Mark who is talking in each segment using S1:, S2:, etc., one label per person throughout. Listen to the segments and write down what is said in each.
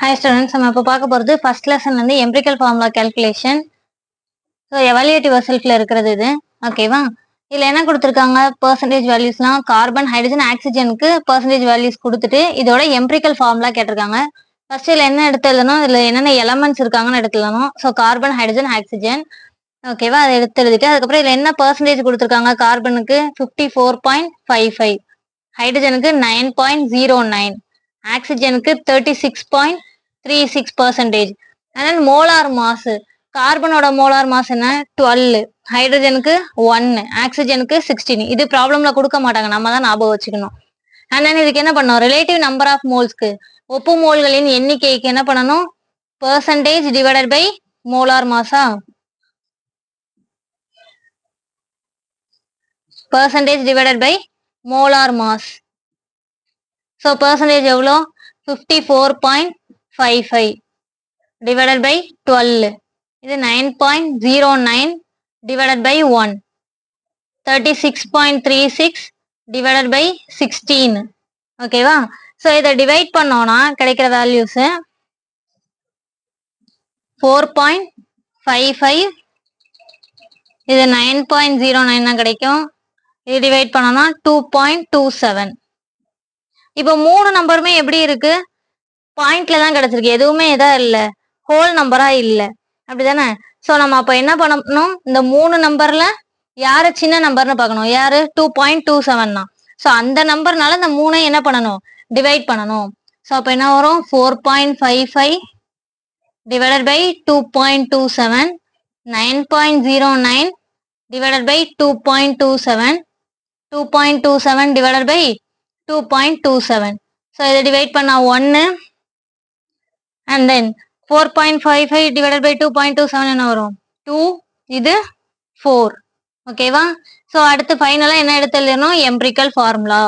S1: Hi students நம்ம இப்போ பார்க்க போகிறது ஃபர்ஸ்ட் லெசன் வந்து empirical formula calculation so evaluative செல்ஃபில் இருக்கிறது இது. ஓகேவா இதில் என்ன கொடுத்துருக்காங்க? பர்சன்டேஜ் வேல்யூஸ்லாம் கார்பன் ஹைட்ரஜன் ஆக்சிஜனுக்கு பர்சன்டேஜ் வேல்யூஸ் கொடுத்துட்டு இதோட எம்பிரிக்கல் ஃபார்முலா கேட்டிருக்காங்க. ஃபர்ஸ்ட் இதில் என்ன எடுத்து எழுதணும்? இதில் என்னென்ன எலமெண்ட்ஸ் இருக்காங்கன்னு எடுத்து எழுதணும். ஸோ கார்பன் ஹைட்ரஜன் ஆக்சிஜன் ஓகேவா அதை எடுத்து எழுதிட்டு அதுக்கப்புறம் இதில் என்ன பர்சன்டேஜ் கொடுத்துருக்காங்க? கார்பனுக்கு fifty four point five five ஹைட்ரஜனுக்கு nine point zero nine ஆக்சிஜனுக்கு thirty six point three six percentage and molar mass கார்பனோட molar mass என்ன? டுவெல் ஹைட்ரஜனுக்கு ஒன்னு ஆக்சிஜனுக்கு சிக்ஸ்டீன் இது ப்ராப்ளம்ல கொடுக்க மாட்டாங்க. நம்ம தான் ஞாபகம் வச்சுக்கணும். அண்ட் தென் இதுக்கு என்ன பண்ணும் ரிலேட்டிவ் நம்பர் ஆஃப் மோல்ஸ்க்கு ஒப்பு மோல்களின் எண்ணிக்கைக்கு என்ன பண்ணணும்? Percentage divided by molar Maaza percentage divided by molar mass so percentage எவ்வளோ? Fifty four point five five divided by twelve இது nine point zero nine divided by one thirty six point three six divided by sixteen ஓகேவா so இதை divide பண்ணோம்னா கிடைக்கிற values four point five five இது nine point zero nine தான் கிடைக்கும். இது divide பண்ணோம்னா டூ பாயிண்ட் டூ செவன் இப்போ மூணு நம்பருமே எப்படி இருக்குது பாயிண்ட்ல தான் கிடைச்சிருக்கு. எதுவுமே இதா இல்லை. ஹோல் நம்பரா இல்லை. அப்படிதானே? ஸோ நம்ம அப்போ என்ன பண்ணணும்? இந்த மூணு நம்பர்ல யாரு சின்ன நம்பர்னு பார்க்கணும். யாரு? டூ பாயிண்ட் டூ செவன் தான். ஸோ அந்த நம்பர்னால இந்த மூணை என்ன பண்ணணும்? டிவைட் பண்ணணும். ஸோ அப்போ என்ன வரும்? Four point five five divided by two point two seven nine point zero nine divided by two point two seven two point two seven divided by two point two seven so இதை divide பண்ணா ஒன்று and then four point five five divided by two point two seven என்ன வரும்? Two இது four ஓகேவா so அடுத்து ஃபைனலாக என்ன எடுத்து எழுதணும்? எம்பிரிக்கல் ஃபார்முலா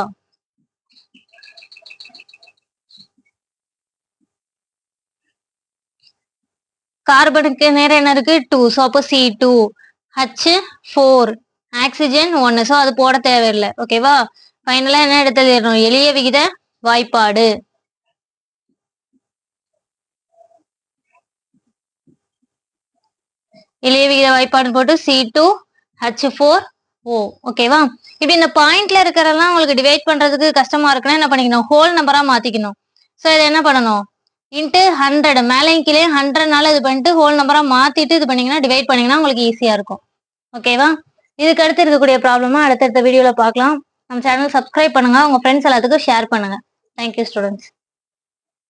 S1: கார்பனுக்கு நேரம் என்ன இருக்கு? டூ ஸோ அப்போ C two H four oxygen ஒன்று ஸோ அது போட தேவையில்லை. ஓகேவா ஃபைனலாக என்ன எடுத்து எழுதணும்? எளிய விகித வாய்ப்பாடு. எளிய விகித வாய்ப்பாடு போட்டு C two H four O ஓகேவா இப்படி இந்த பாயிண்ட்ல இருக்கிறதெல்லாம் உங்களுக்கு டிவைட் பண்றதுக்கு கஷ்டமா இருக்குன்னா என்ன பண்ணிக்கணும்? ஹோல் நம்பரா மாத்திக்கணும். ஸோ இதை என்ன பண்ணணும்? இன்ட்டு ஹண்ட்ரட் மேலையும் கீழே ஹண்ட்ரட்னால இது பண்ணிட்டு ஹோல் நம்பரா மாத்திட்டு இது பண்ணீங்கன்னா டிவைட் பண்ணீங்கன்னா உங்களுக்கு ஈஸியா இருக்கும். ஓகேவா இதுக்கு அடுத்து இருக்கக்கூடிய ப்ராப்ளமா அடுத்தடுத்த வீடியோல பார்க்கலாம். நம்ம சேனல் சப்ஸ்கிரைப் பண்ணுங்க. உங்க ஃப்ரெண்ட்ஸ் எல்லாத்துக்கும் ஷேர் பண்ணுங்க. Thank you students